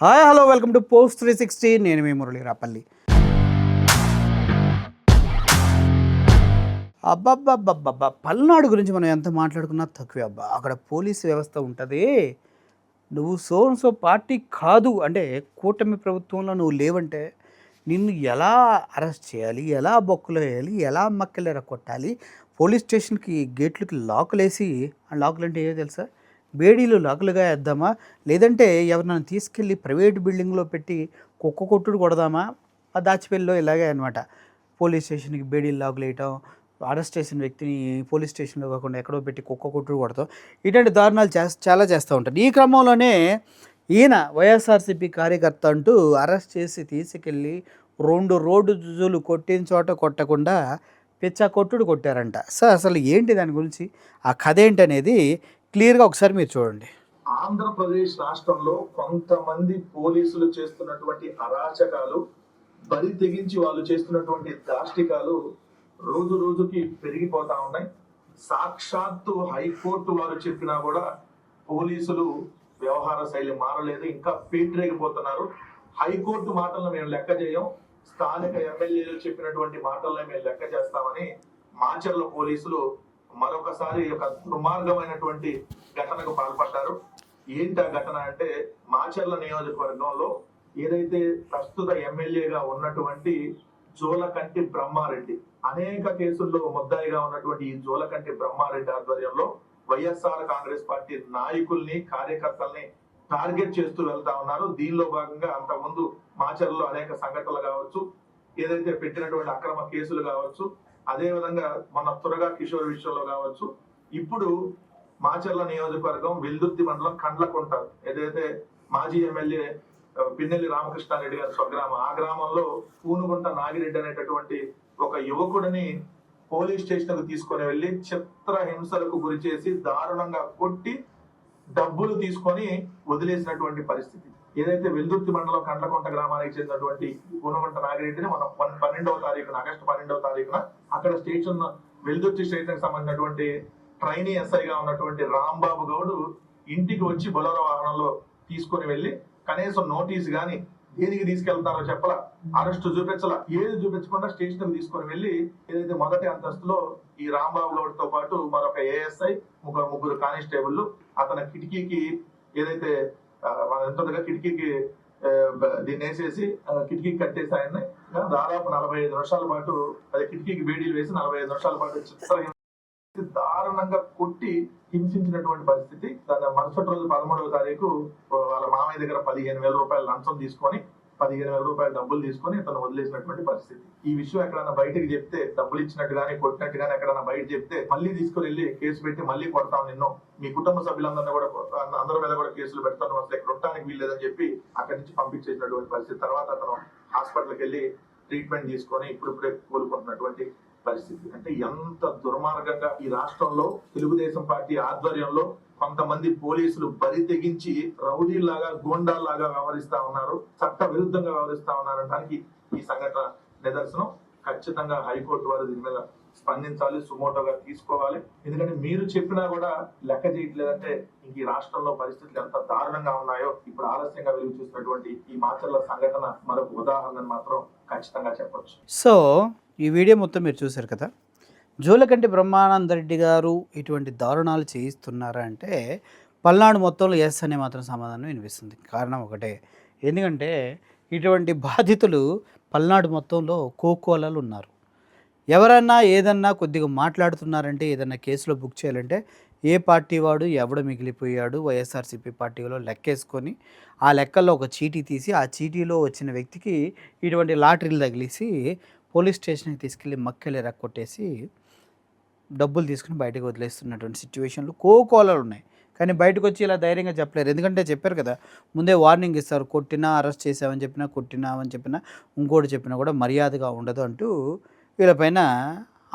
Hi hello welcome to post three sixty. నేను మీ మురళి రాపల్లి. అబ్బబ్బబ్బబ్బబ్బా. పల్నాడు గురించి మనం ఎంత మాట్లాడుకున్నా తక్కువే అబ్బా. అక్కడ పోలీస్ వ్యవస్థ ఉంటుంది. నువ్వు సోన్సో సో పార్టీ కాదు. అంటే కూటమి ప్రభుత్వంలో నువ్వు లేవంటే నిన్ను ఎలా అరెస్ట్ చేయాలి ఎలా బొక్కలు వేయాలి ఎలా మక్కలేర కొట్టాలి? పోలీస్ స్టేషన్కి గేట్లకి లాకులు వేసి ఆ లాకులు అంటే ఏదో తెలుసా? బేడీలు లాకులుగా వేద్దామా? లేదంటే ఎవరినైనా తీసుకెళ్ళి ప్రైవేట్ బిల్డింగ్లో పెట్టి కుక్క కొట్టుడు కొడదామా? ఆ దాచిపెల్లిలో ఇలాగే అనమాట పోలీస్ స్టేషన్కి బేడీలు లాకులు వేయటం అరెస్ట్ చేసిన వ్యక్తిని పోలీస్ స్టేషన్లో కాకుండా ఎక్కడో పెట్టి కుక్క కొట్టుడు కొడతాం. ఇటువంటి దారుణాలు చాలా చేస్తూ ఉంటారు. ఈ క్రమంలోనే ఈయన వైఎస్ఆర్సీపీ కార్యకర్త అంటూ అరెస్ట్ చేసి తీసుకెళ్ళి రెండు రోడ్డు జుజులు కొట్టిన చోట కొట్టకుండా పిచ్చ కొట్టుడు కొట్టారంట. సో అసలు ఏంటి దాని గురించి? ఆ కథ ఏంటనేది క్లియర్గా ఒకసారి మీరు చూడండి. ఆంధ్రప్రదేశ్ రాష్ట్రంలో కొంతమంది పోలీసులు చేస్తున్నటువంటి అరాచకాలు బరి తెగించి వాళ్ళు చేస్తున్నటువంటి దాష్టికాలు రోజు రోజుకి పెరిగిపోతా ఉన్నాయి. సాక్షాత్తు హైకోర్టు వారు చెప్పినా కూడా పోలీసులు వ్యవహార శైలి మారలేదు ఇంకా పేటరేగిపోతున్నారు. హైకోర్టు మాటలను మేము లెక్క చేయం స్థానిక ఎమ్మెల్యేలు చెప్పినటువంటి మాటలను మేము లెక్క చేస్తామని మాచర్ల పోలీసులు మరొకసారి ఒక దుర్మార్గమైనటువంటి ఘటనకు పాల్పడ్డారు. ఏంటి ఆ ఘటన అంటే మాచర్ల నియోజకవర్గంలో ఏదైతే ప్రస్తుత ఎమ్మెల్యేగా ఉన్నటువంటి జోలకంటి బ్రహ్మారెడ్డి అనేక కేసుల్లో ముద్దాయిగా ఉన్నటువంటి ఈ జోలకంటి బ్రహ్మారెడ్డి ఆధ్వర్యంలో వైఎస్ఆర్ కాంగ్రెస్ పార్టీ నాయకుల్ని కార్యకర్తల్ని టార్గెట్ చేస్తూ వెళ్తా ఉన్నారు. దీనిలో భాగంగా అంతకుముందు మాచర్లలో అనేక సంఘటనలు కావచ్చు ఏదైతే పెట్టినటువంటి అక్రమ కేసులు కావచ్చు అదే విధంగా మన త్వరగా కిషోర్ విషయంలో కావచ్చు ఇప్పుడు మాచర్ల నియోజకవర్గం వెల్దుర్తి మండలం కండ్లకుంట. ఏదైతే మాజీ ఎమ్మెల్యే పిన్నెల్లి రామకృష్ణారెడ్డి గారి స్వగ్రామం ఆ గ్రామంలో పూనుగుంట నాగిరెడ్డి అనేటటువంటి ఒక యువకుడిని పోలీస్ స్టేషన్కు తీసుకొని వెళ్ళి చిత్ర హింసలకు గురి చేసి దారుణంగా కొట్టి డబ్బులు తీసుకొని వదిలేసినటువంటి పరిస్థితి. ఏదైతే వెల్దుర్తి మండలం కండ్లకొంట గ్రామానికి చెందినటువంటి గుణవంట నాగిరెడ్డిని మనం పన్- పన్నెండవ తారీఖున ఆగస్టు పన్నెండవ తారీఖున అక్కడ స్టేషన్ వెల్దుర్తి స్టేషన్ సంబంధించినటువంటి ట్రైనీ ఎస్ఐగా ఉన్నటువంటి రాంబాబు గౌడ్ ఇంటికి వచ్చి బొలరో వాహనంలో తీసుకొని వెళ్ళి కనీసం నోటీస్ గాని దేనికి తీసుకెళ్తారో చెప్పలా అరెస్ట్ చూపించలా ఏది చూపించకుండా స్టేషన్ తీసుకొని వెళ్ళి ఏదైతే మొదటి అంతస్తులో ఈ రాంబాబు గౌడ్తో పాటు మరొక ఏఎస్ఐ ముగ్గురు ముగ్గురు కానిస్టేబుల్ అతని కిటికీకి ఏదైతే ఆ, కిటికీకి దీన్ని వేసేసి కిటికీకి కట్టేసి ఆయన్ని దాదాపు నలభై ఐదు నిమిషాల పాటు అది కిటికీకి వేడీలు వేసి నలభై ఐదు నిమిషాల పాటు చిత్ర దారుణంగా కొట్టి హింసించినటువంటి పరిస్థితి. దాని మరుసటి రోజు పదమూడవ తారీఖు వాళ్ళ మామయ్య దగ్గర పదిహేను వేల రూపాయలు లంచం తీసుకొని పదిహేను వేల రూపాయలు డబ్బులు తీసుకొని తను వదిలేసినటువంటి పరిస్థితి. ఈ విషయం ఎక్కడైనా బయటకు చెప్తే డబ్బులు ఇచ్చినట్టు కానీ కొట్టినట్టు కానీ ఎక్కడైనా బయట చెప్తే మళ్ళీ తీసుకుని వెళ్ళి కేసు పెట్టి మళ్ళీ కొడతాం నిన్ను. మీ కుటుంబ సభ్యులందరినీ కూడా అందరి మీద కూడా కేసులు పెడతాను. అసలు ఇక్కడ ఉండటానికి వీల్లేదని చెప్పి అక్కడి నుంచి పంపించేసినటువంటి పరిస్థితి. తర్వాత అతను హాస్పిటల్కి వెళ్ళి ట్రీట్మెంట్ తీసుకొని ఇప్పుడిప్పుడే కోలుకుంటున్నటువంటి పరిస్థితి. అంటే ఎంత దుర్మార్గంగా ఈ రాష్ట్రంలో తెలుగుదేశం పార్టీ ఆధ్వర్యంలో కొంతమంది పోలీసులు బరి తెగించి రౌడీలాగా గోండాల్లాగా వ్యవహరిస్తా ఉన్నారు. చట్ట విరుద్ధంగా వ్యవహరిస్తా ఉన్నారు అనడానికి ఈ సంఘటన నిదర్శనం. ఖచ్చితంగా హైకోర్టు వారు దీని మీద స్పందించాలి సుమోటోగా తీసుకోవాలి. ఎందుకంటే మీరు చెప్పినా కూడా లెక్క చేయట్లేదంటే ఇంక ఈ రాష్ట్రంలో పరిస్థితులు ఎంత దారుణంగా ఉన్నాయో ఇప్పుడు ఆలస్యంగా వెలుగు చూసినటువంటి ఈ మాచర్ల సంఘటన మరొక ఉదాహరణ మాత్రం ఖచ్చితంగా చెప్పొచ్చు. సో ఈ వీడియో మొత్తం మీరు చూసారు కదా? జోలకంటి బ్రహ్మానంద రెడ్డి గారు ఇటువంటి దారుణాలు చేయిస్తున్నారా అంటే పల్నాడు మొత్తంలో ఎస్ అనే మాత్రం సమాధానం వినిపిస్తుంది. కారణం ఒకటే. ఎందుకంటే ఇటువంటి బాధితులు పల్నాడు మొత్తంలో కోకోలలు ఉన్నారు. ఎవరన్నా ఏదన్నా కొద్దిగా మాట్లాడుతున్నారంటే ఏదన్నా కేసులో బుక్ చేయాలంటే ఏ పార్టీ వాడు ఎవడ మిగిలిపోయాడు వైఎస్ఆర్సీపీ పార్టీలో లెక్కేసుకొని ఆ లెక్కల్లో ఒక చీటీ తీసి ఆ చీటీలో వచ్చిన వ్యక్తికి ఇటువంటి లాటరీలు తగిలేసి పోలీస్ స్టేషన్కి తీసుకెళ్ళి మక్కెళ్ళి రక్కొట్టేసి డబ్బులు తీసుకుని బయటకు వదిలేస్తున్నటువంటి సిచ్యువేషన్లు కోకోలలు ఉన్నాయి కానీ బయటకు వచ్చి ఇలా ధైర్యంగా చెప్పలేరు. ఎందుకంటే చెప్పారు కదా ముందే వార్నింగ్ ఇస్తారు. కొట్టినా అరెస్ట్ చేసామని చెప్పినా కొట్టినామని చెప్పినా ఇంకోటి చెప్పినా కూడా మర్యాదగా ఉండదు అంటూ వీళ్ళపైన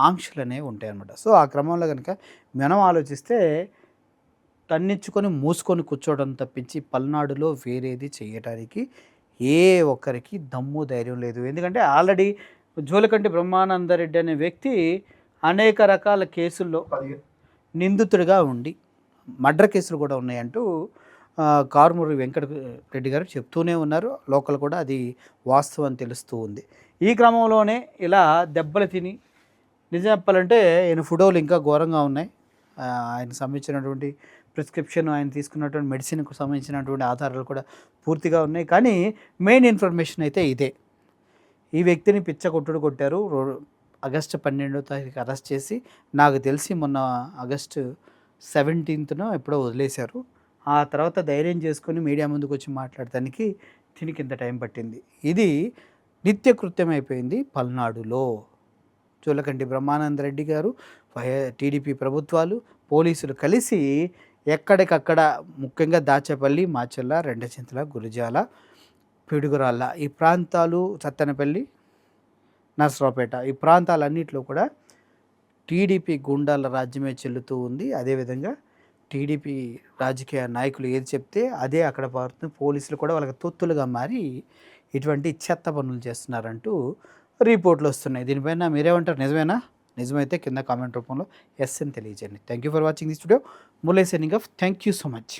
ఆంక్షలు అనేవి ఉంటాయి అన్నమాట. సో ఆ క్రమంలో కనుక మనం ఆలోచిస్తే తన్నించుకొని మూసుకొని కూర్చోవడం తప్పించి పల్నాడులో వేరేది చేయటానికి ఏ ఒక్కరికి దమ్ము ధైర్యం లేదు. ఎందుకంటే ఆల్రెడీ జోలకంటి బ్రహ్మానందరెడ్డి అనే వ్యక్తి అనేక రకాల కేసుల్లో నిందితుడిగా ఉండి మర్డర్ కేసులు కూడా ఉన్నాయంటూ కారుమూరి వెంకట రెడ్డి గారు చెప్తూనే ఉన్నారు. లోకల్ కూడా అది వాస్తవం తెలుస్తూ ఉంది. ఈ క్రమంలోనే ఇలా దెబ్బలు తిని నిజం చెప్పాలంటే ఈయన ఫోటోలు ఇంకా ఘోరంగా ఉన్నాయి. ఆ, ఆయనకు సంబంధించినటువంటి ప్రిస్క్రిప్షన్ ఆయన తీసుకున్నటువంటి మెడిసిన్కు సంబంధించినటువంటి ఆధారాలు కూడా పూర్తిగా ఉన్నాయి. కానీ మెయిన్ ఇన్ఫర్మేషన్ అయితే ఇదే. ఈ వ్యక్తిని పిచ్చ కొట్టుడు కొట్టారు రో- ఆగస్టు పన్నెండో తారీఖు అరెస్ట్ చేసి నాకు తెలిసి మొన్న ఆగస్టు సెవెంటీన్త్న ఎప్పుడో వదిలేశారు. ఆ తర్వాత ధైర్యం చేసుకొని మీడియా ముందుకు వచ్చి మాట్లాడటానికి దీనికి ఇంత టైం పట్టింది. ఇది నిత్యకృత్యం అయిపోయింది పల్నాడులో. చూలకంటి బ్రహ్మానంద రెడ్డి గారు వై- టీడీపీ ప్రభుత్వాలు పోలీసులు కలిసి ఎక్కడికక్కడ ముఖ్యంగా దాచేపల్లి మాచెల్ల రెండచింతల గురిజాల పిడుగురాళ్ళ ఈ ప్రాంతాలు సత్తెనపల్లి నర్సరావుపేట. ఈ ప్రాంతాలన్నింటిలో కూడా టీడీపీ గుండాల రాజ్యమే చెల్లుతూ ఉంది. అదేవిధంగా టీడీపీ రాజకీయ నాయకులు ఏది చెప్తే అదే అక్కడ పారుతుంది. పోలీసులు కూడా వాళ్ళకి తొత్తులుగా మారి ఇటువంటి చెత్త పనులు చేస్తున్నారంటూ రిపోర్ట్లు వస్తున్నాయి. దీనిపైన మీరేమంటారు? నిజమేనా? నిజమైతే కింద కామెంట్ రూపంలో ఎస్ అని తెలియజేయండి. Thank you for watching this studio ములై సెనింగ్ of thank you so much